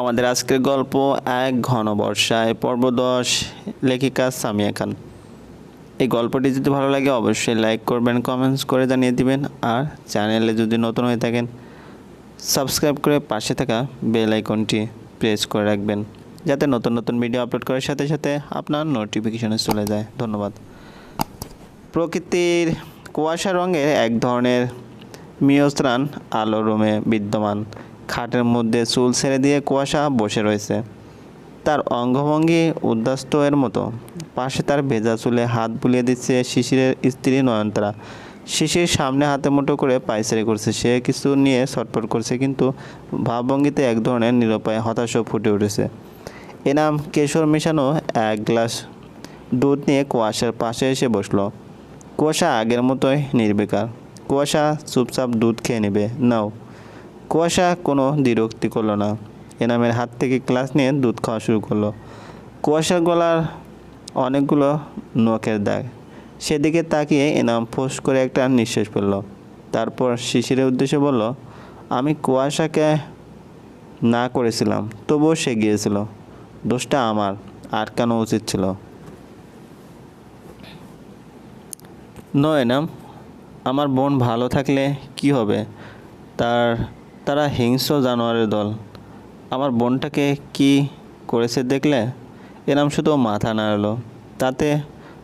আমাদের আজকের গল্প এক ঘন বর্ষায় পর্ব দশ লেখিকা সামিয়া খান। এই গল্পটি যদি ভালো লাগে অবশ্যই লাইক করবেন কমেন্টস করে জানিয়ে দিবেন, আর চ্যানেলে যদি নতুন হয়ে থাকেন সাবস্ক্রাইব করে পাশে থাকা বেল আইকনটি প্রেস করে রাখবেন, যাতে নতুন নতুন ভিডিও আপলোড করার সাথে সাথে আপনার নোটিফিকেশনে চলে যায়। ধন্যবাদ। প্রকৃতির কুয়াশা রঙের এক ধরনের মিয়স্ত্রাণ আলো রুমে বিদ্যমান। খাটের মধ্যে চুল ছেড়ে দিয়ে কুয়াশা বসে রয়েছে। তার অঙ্গভঙ্গি উদ্বাস্ত এর মতো। পাশে তার ভেজা চুলে হাত বুলিয়ে দিচ্ছে শিশিরের স্ত্রী নয়নতারা। শিশির সামনে হাতে মুঠো করে পাইচারি করছে। সে কিছু নিয়ে ছটফট করছে, কিন্তু ভাবভঙ্গিতে এক ধরনের নিরুপায় হতাশও ফুটে উঠেছে। এনাম কেশর মেশানো এক গ্লাস দুধ নিয়ে কুয়াশার পাশে এসে বসল। কুয়াশা আগের মতোই নির্বিকার। কুয়াশা চুপচাপ দুধ খেয়ে নেবে, নাও। কুয়াশা কোনো দ্বিরক্তি করল না। এনামের হাত থেকে ক্লাস নিয়ে দুধ খাওয়া শুরু করল। কুয়াশার গলার অনেকগুলো নখের দাগ। সেদিকে তাকিয়ে এনাম ফোঁস করে একটা নিঃশ্বাস ফেলল। তারপর শিশিরের উদ্দেশ্যে বলল, আমি কুয়াশাকে না করেছিলাম, তবুও সে গিয়েছিল। দোষটা আমার আটকানো উচিত ছিল? নয় না আমার বোন ভালো থাকলে কি হবে? তার তারা হিংস্র জানোয়ারের দল। আমার বোনটাকে কি করেছে দেখলে? এরাম শুধু মাথা নাড়ালো। তাতে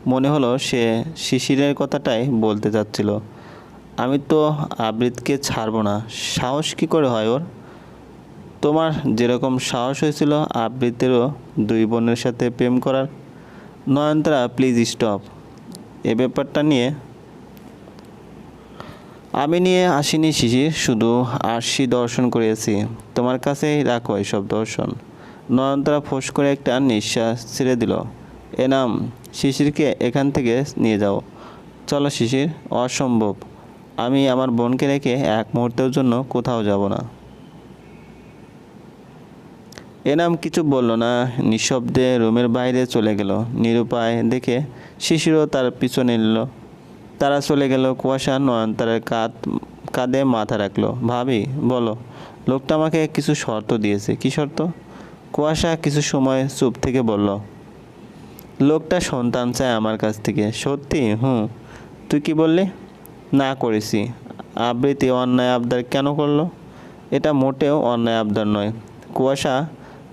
মনে হলো সে শিশিরের কথাটাই বলতে চাচ্ছিল। আমি তো আবৃতকে ছাড়বো না। সাহস কি করে হয় ওর? তোমার যেরকম সাহস হয়েছিল আবৃতেরও দুই বোনের সাথে প্রেম করার। নয়নতারা, প্লিজ স্টপ এ ব্যাপারটা নিয়ে আমি নিয়ে আসিনি শিশির, শুধু আরশি দর্শন করেছি তোমার কাছেই রাখো এসব দর্শন। নয়নতারা ফোঁস করে একটা নিঃশ্বাস ছেড়ে দিল। এনাম, শিশিরকে এখান থেকে নিয়ে যাও। চলো শিশির, অসম্ভব। আমি আমার বোনকে রেখে এক মুহূর্তের জন্য কোথাও যাব না। এনাম কিছু বলল না, নিঃশব্দে রুমের বাইরে চলে গেল। নিরুপায় দেখে শিশিরও তার পিছনে নিল। তারা চলে গেল, কুয়াশা নয়নতারের কাঁধ, কাঁধে মাথা রাখল। ভাবি, বলো, লোকটা আমাকে কিছু শর্ত দিয়েছে। কি শর্ত? কুয়াশা কিছু সময় চুপ থেকে বলল, লোকটা সন্তান চায় আমার কাছ থেকে। সত্যি? হুম। তুই কি বললি? না করেছি। আবৃত্তি অন্যায় আবদার কেন করল? এটা মোটেও অন্যায় আবদার নয়। কুয়াশা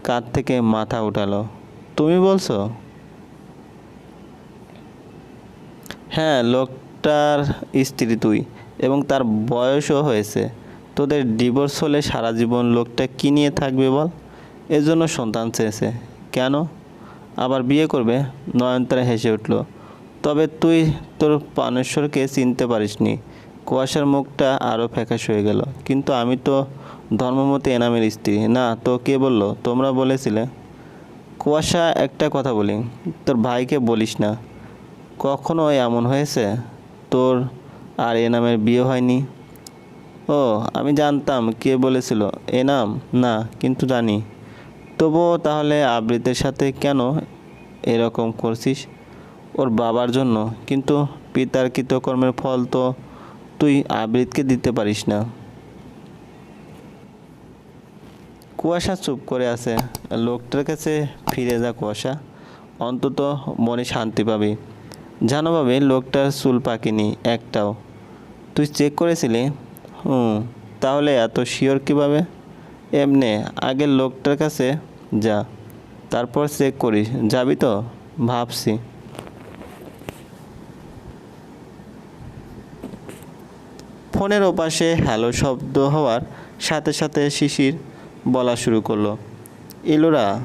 কাঁধ থেকে মাথা উঠালো, তুমি বলছো? হ্যাঁ লোকটার স্ত্রী তুই এবং তার বয়সও হয়েছে। তোদের ডিভোর্স হলে সারা জীবন লোকটা কী নিয়ে থাকবে বল? এজন্য সন্তান চেয়েছে। কেন? আবার বিয়ে করবে? নয়নতারা হেসে উঠল। তবে তুই তোর পানেশ্বরকে চিনতে পারিসনি। কুয়াশার মুখটা আরও ফ্যাকাশ হয়ে গেল। কিন্তু আমি তো ধর্মমতে এনামের স্ত্রী। না, তো কে বলল? তোমরা বলেছিলে। কুয়াশা একটা কথা বলি, তোর ভাইকে বলিস না। কখনো এমন হয়েছে? তোর আর এনামের বিয়ে হয়নি? ও, আমি জানতাম কে বলেছিল, এনাম? না, কিন্তু জানি। তবুও তাহলে আবৃতের সাথে কেন এরকম করছিস? ওর বাবার জন্য, কিন্তু পিতার কৃতকর্মের ফল তো তুই আবৃতকে দিতে পারিস না। কুয়াশা চুপ করে আছে। লোকটার কাছে ফিরে যা কুয়াশা। অন্তত মনে শান্তি পাবি। জানো ভাবে, লোকটার চুল পাকেনি, একটাও। তুই চেক করেছিলি? হুম, তাহলে এত শিওর কীভাবে? এমনে আগে লোকটার কাছে যা, তারপর চেক করিস, যাবি তো? ভাবছি। ফোনের ওপাশে হ্যালো শব্দ হওয়ার সাথে সাথে শিশির বলা শুরু করল। ইলোরা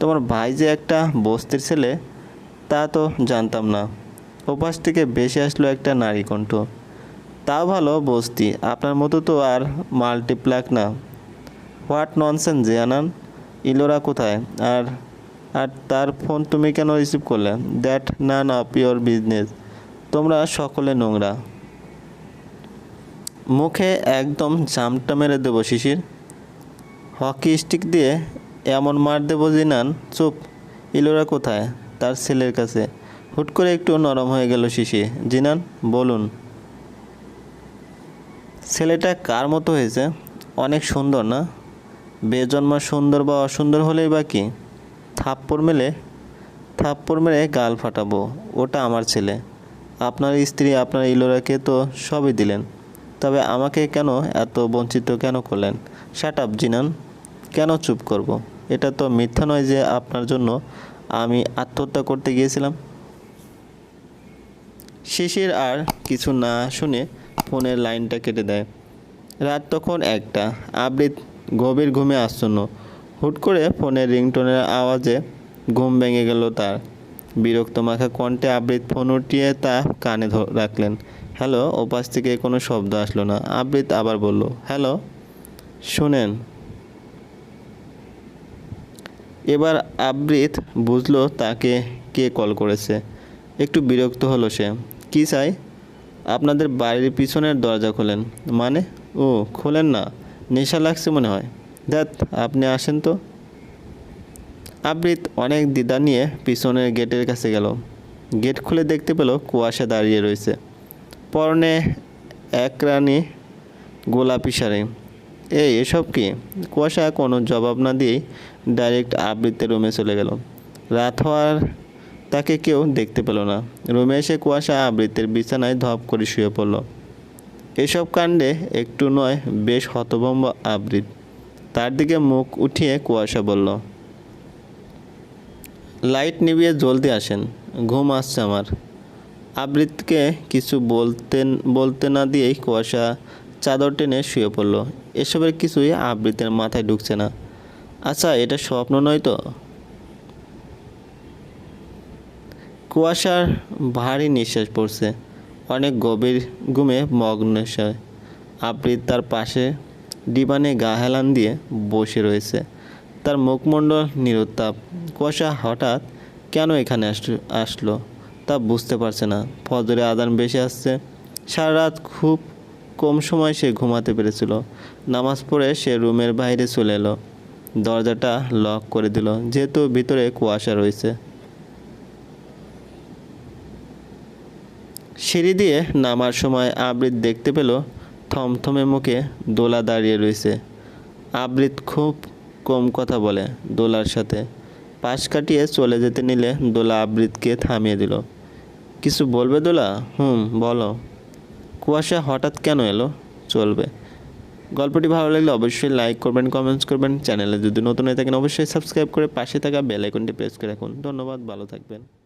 তোমার ভাই যে একটা বস্তির ছেলে, তা তো জানতাম না। ওপাশ থেকে বেশি আসলো একটা নারী কণ্ঠ। তা ভালো, বস্তি। আপনার মতো তো আর মাল্টিপ্লাক না। হোয়াট ননসেন যে আনান। ইলোরা কোথায়? আর আর তার ফোন তুমি কেন রিসিভ করলে? That none of your business. তোমরা সকলে নোংরা। মুখে একদম জামটা মেরে দেবো, শিশির। হকি স্টিক দিয়ে এমন মার দেবো জিনান চুপ। ইলোরা কোথায়? তার ছেলের কাছে। হুট করে একটু নরম হয়ে গেল শিশি। জিনান, বলুন। ছেলেটা কার মতো হয়েছে? অনেক সুন্দর, না? বেজন্মা সুন্দর বা অসুন্দর হলেই বা কি? থাপ্পড় মেলে? থাপ্পড় মেরে গাল ফাটাবো, ওটা আমার ছেলে। আপনার স্ত্রী, আপনার ইলোরাকে তো সবই দিলেন। তবে আমাকে কেন এত বঞ্চিত কেন করলেন? শাট আপ জিনান। কেন চুপ করব। এটা তো মিথ্যা নয় যে আপনার জন্য আমি আত্মহত্যা করতে গিয়েছিলাম। শিশির আর কিছু না শুনে ফোনের লাইনটা কেটে দেয়। রাত তখন একটা। আবৃত গভীর ঘুমে আচ্ছন্ন হুট করে ফোনের রিংটোনের আওয়াজে ঘুম ভেঙে গেল তার। বিরক্ত মাখা কণ্ঠে আবৃত ফোন উঠিয়ে তা কানে রাখলেন। হ্যালো, ওপাশ থেকে কোনো শব্দ আসলো না। আবৃত আবার বলল, হ্যালো, শুনেন। এবার আবৃত বুঝলো তাকে কে কল করেছে। একটু বিরক্ত হলো সে। কি চাই? আপনাদের বাড়ির পিছনের দরজা খোলেন। মানে? ও, খোলেন না। নেশা লাগছে মনে হয়। দেখ আপনি আসেন তো। আবৃত অনেক দ্বিধা নিয়ে পিছনের গেটের কাছে গেল। গেট খুলে দেখতে পেল কুয়াশা দাঁড়িয়ে রয়েছে। পরনে এক রানি গোলাপি শাড়ি। এই, এসব কি? কুয়াশা কোনো জবাব না দিয়েই ডাইরেক্ট আবৃত্তের রুমে চলে গেল। রাত হওয়ার তাকে কেউ দেখতে পেল না। রুমে এসে কুয়াশা আবৃত্তের বিছানায় ধপ করে শুয়ে পড়ল। এসব কাণ্ডে একটু নয়, বেশ হতভম্ব আবৃত। তার দিকে মুখ উঠিয়ে কুয়াশা বলল, লাইট নিভিয়ে জলদি আসেন, ঘুম আসছে আমার। আবৃতকে কিছু বলতেন, বলতে না দিয়েই কুয়াশা চাদর টেনে শুয়ে পড়ল। এসবের কিছুই আবৃতের মাথায় ঢুকছে না। আচ্ছা এটা স্বপ্ন নয় তো? কুয়াশার ভারী নিঃশ্বাস পড়ছে। অনেক গভীর ঘুমে মগ্ন সে আবৃত তার পাশে ডিবানে গা হেলান দিয়ে বসে রয়েছে। তার মুখমণ্ডল নিরুত্তাপ। কুয়াশা হঠাৎ কেন এখানে আসলো তা বুঝতে পারছে না। ফজরে আদান বেশি আসছে। সারা রাত খুব কম সময় সে ঘুমাতে পেরেছিল। নামাজ পড়ে সে রুমের বাইরে চলে এলো। দরজাটা লক করে দিল। যেহেতু ভিতরে কুয়াশা রয়েছে। সিঁড়ি দিয়ে নামার সময় আবৃত দেখতে পেল থমথমে মুখে দোলা দাঁড়িয়ে রয়েছে আবৃত খুব কম কথা বলে দোলার সাথে। পাশ কাটিয়ে চলে যেতে নিলে দোলা আবৃতকে থামিয়ে দিল। কিছু বলবে দোলা? হুম, বলো। কুয়াশা হঠাৎ কেন এলো? চলবে। গল্পটি ভালো লাগলে অবশ্যই লাইক করবেন, কমেন্টস করবেন। চ্যানেলে যদি নতুন হয়ে থাকেন, অবশ্যই সাবস্ক্রাইব করে পাশে থাকা বেল আইকনটি প্রেস করে রাখুন। ধন্যবাদ, ভালো থাকবেন।